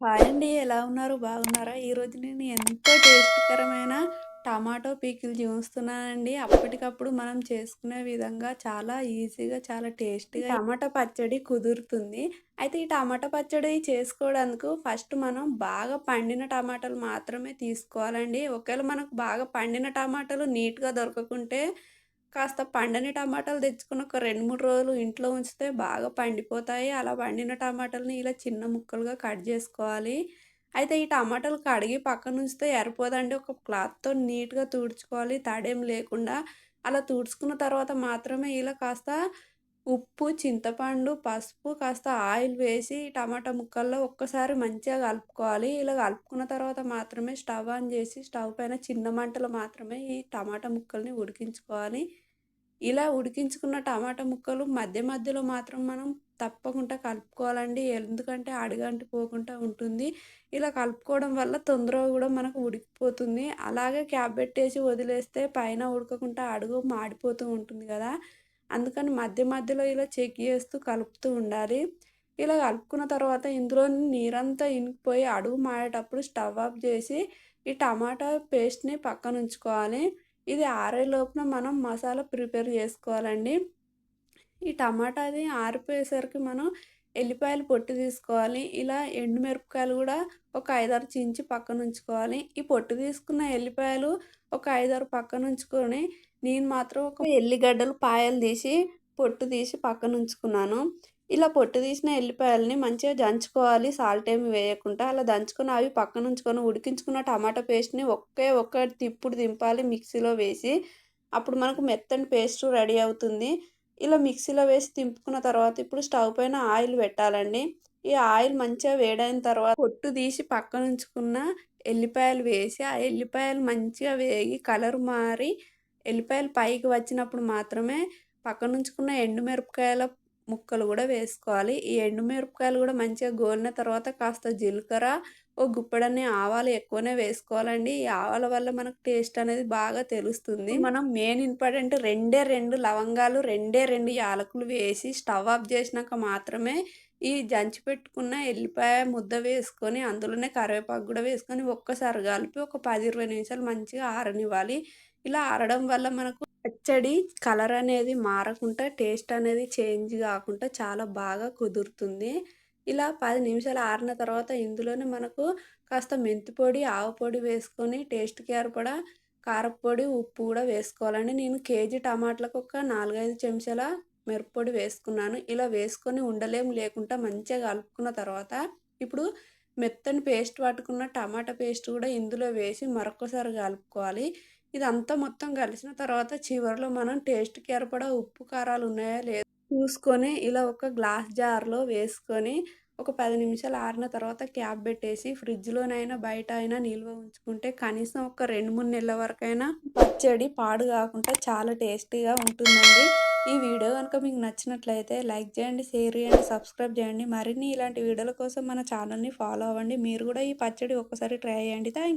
Hi అండి. ఎలా ఉన్నారు? బాగున్నారా? ఈరోజు నేను ఎంతో టేస్ట్కరమైన టమాటో పీకిల్ చూస్తున్నానండి. అప్పటికప్పుడు మనం చేసుకునే విధంగా చాలా ఈజీగా చాలా టేస్టీగా టమాటా పచ్చడి కుదురుతుంది. అయితే ఈ టమాటా పచ్చడి చేసుకోవడానికి ఫస్ట్ మనం బాగా పండిన టమాటాలు మాత్రమే తీసుకోవాలండి. ఒకవేళ మనకు బాగా పండిన టమాటాలు నీట్గా దొరకకుంటే కాస్త పండని టమాటాలు తెచ్చుకుని ఒక రెండు మూడు రోజులు ఇంట్లో ఉంచితే బాగా పండిపోతాయి. అలా పండిన టమాటాలని ఇలా చిన్న ముక్కలుగా కట్ చేసుకోవాలి. అయితే ఈ టమాటాలు కడిగి పక్కన ఉంచితే ఎరిపోదండి ఒక క్లాత్తో నీట్గా తుడుచుకోవాలి. తడేం లేకుండా అలా తుడుచుకున్న తర్వాత మాత్రమే ఇలా కాస్త ఉప్పు చింతపండు పసుపు కాస్త ఆయిల్ వేసి టమాటా ముక్కల్లో ఒక్కసారి మంచిగా కలుపుకోవాలి. ఇలా కలుపుకున్న తర్వాత మాత్రమే స్టవ్ ఆన్ చేసి స్టవ్ పైన చిన్న మంటలు మాత్రమే ఈ టమాటా ముక్కల్ని ఉడికించుకోవాలి. ఇలా ఉడికించుకున్న టమాటా ముక్కలు మధ్య మధ్యలో మాత్రం మనం తప్పకుండా కలుపుకోవాలండి. ఎందుకంటే అడుగంటిపోకుండా ఉంటుంది. ఇలా కలుపుకోవడం వల్ల తొందరగా కూడా మనకు ఉడికిపోతుంది. అలాగే క్యాప్ పెట్టేసి వదిలేస్తే పైన ఉడకకుండా అడుగు మాడిపోతూ ఉంటుంది కదా. అందుకని మధ్య మధ్యలో ఇలా చెక్ చేస్తూ కలుపుతూ ఉండాలి. ఇలా కలుపుకున్న తర్వాత ఇందులో నీరంతా ఇనికిపోయి అడుగు మాడేటప్పుడు స్టవ్ ఆఫ్ చేసి ఈ టమాటా పేస్ట్ని పక్కన ఉంచుకోవాలి ఇది ఆరే లోపున మనం మసాలా ప్రిపేర్ చేసుకోవాలండి. ఈ టమాటాది ఆరిపోయేసరికి మనం ఎల్లిపాయలు పొట్టు తీసుకోవాలి. ఇలా ఎండుమిరపకాయలు కూడా ఒక ఐదారు చించి పక్కన ఉంచుకోవాలి. ఈ పొట్టు తీసుకున్న ఎల్లిపాయలు ఒక ఐదారు పక్కన ఉంచుకొని నేను మాత్రం ఒక ఎల్లిగడ్డలు పాయలు తీసి పొట్టు తీసి పక్కన ఉంచుకున్నాను. ఇలా పొట్టు తీసిన ఎల్లిపాయలని మంచిగా దంచుకోవాలి సాల్ట్ ఏమి వేయకుండా. అలా దంచుకొని అవి పక్కన ఉంచుకొని ఉడికించుకున్న టమాటా పేస్ట్ని ఒకే ఒక్క తిప్పుడు దింపాలి మిక్సీలో వేసి. అప్పుడు మనకు మెత్తని పేస్ట్ రెడీ అవుతుంది. ఇలా మిక్సీలో వేసి తింపుకున్న తర్వాత ఇప్పుడు స్టవ్ పైన ఆయిల్ పెట్టాలండి. ఈ ఆయిల్ మంచిగా వేడైన తర్వాత పొట్టు తీసి పక్కన ఉంచుకున్న ఎల్లిపాయలు వేసి ఆ ఎల్లిపాయలు మంచిగా వేగి కలర్ మారి ఎల్లిపాయలు పైకి వచ్చినప్పుడు మాత్రమే పక్కన ఉంచుకున్న ఎండుమిరపకాయల ముక్కలు కూడా వేసుకోవాలి. ఈ ఎండుమిరపకాయలు కూడా మంచిగా గోలిన తర్వాత కాస్త జీలకర్ర ఓ గుప్పడని ఆవాలు ఎక్కువనే వేసుకోవాలండి. ఈ ఆవాల వల్ల మనకు టేస్ట్ అనేది బాగా తెలుస్తుంది. మనం మెయిన్ ఇంపార్టెంట్ రెండే రెండు లవంగాలు రెండే రెండు యాలకులు వేసి స్టవ్ ఆఫ్ చేసినాక మాత్రమే ఈ జంచి పెట్టుకున్న ఎల్లిపాయ ముద్ద వేసుకొని అందులోనే కరివేపాకు కూడా వేసుకొని ఒక్కసారి కలిపి ఒక పది ఇరవై నిమిషాలు మంచిగా ఆరనివ్వాలి. ఇలా ఆరడం వల్ల మనకు పచ్చడి కలర్ అనేది మారకుండా టేస్ట్ అనేది చేంజ్ కాకుండా చాలా బాగా కుదురుతుంది. ఇలా పది నిమిషాలు ఆరిన తర్వాత ఇందులోనే మనకు కాస్త మెంతి పొడి ఆవు పొడి వేసుకొని టేస్ట్కి ఏర్పడ కారపొడి ఉప్పు కూడా వేసుకోవాలండి. నేను కేజీ టమాటాలకు ఒక నాలుగైదు చెంచాల మిరప్పొడి వేసుకున్నాను. ఇలా వేసుకొని ఉండలేం లేకుండా మంచిగా కలుపుకున్న తర్వాత ఇప్పుడు మెత్తని పేస్ట్ పట్టుకున్న టమాటా పేస్ట్ కూడా ఇందులో వేసి మరొకసారి కలుపుకోవాలి. ఇదంతా మొత్తం కలిసిన తర్వాత చివరిలో మనం టేస్ట్కి ఏర్పడే ఉప్పు కారాలు ఉన్నాయా లేదా చూసుకొని ఇలా ఒక గ్లాస్ జార్లో వేసుకొని ఒక పది నిమిషాలు ఆరిన తర్వాత క్యాప్ పెట్టేసి ఫ్రిడ్జ్లోనైనా బయట అయినా నిల్వ ఉంచుకుంటే కనీసం ఒక రెండు మూడు నెలల వరకైనా పచ్చడి పాడు కాకుండా చాలా టేస్టీగా ఉంటుందండి. ఈ వీడియో కనుక మీకు నచ్చినట్లయితే లైక్ చేయండి షేర్ చేయండి సబ్స్క్రైబ్ చేయండి. మరిన్ని ఇలాంటి వీడియోల కోసం మన ఛానల్ని ఫాలో అవ్వండి. మీరు కూడా ఈ పచ్చడి ఒక్కసారి ట్రై చేయండి. థ్యాంక్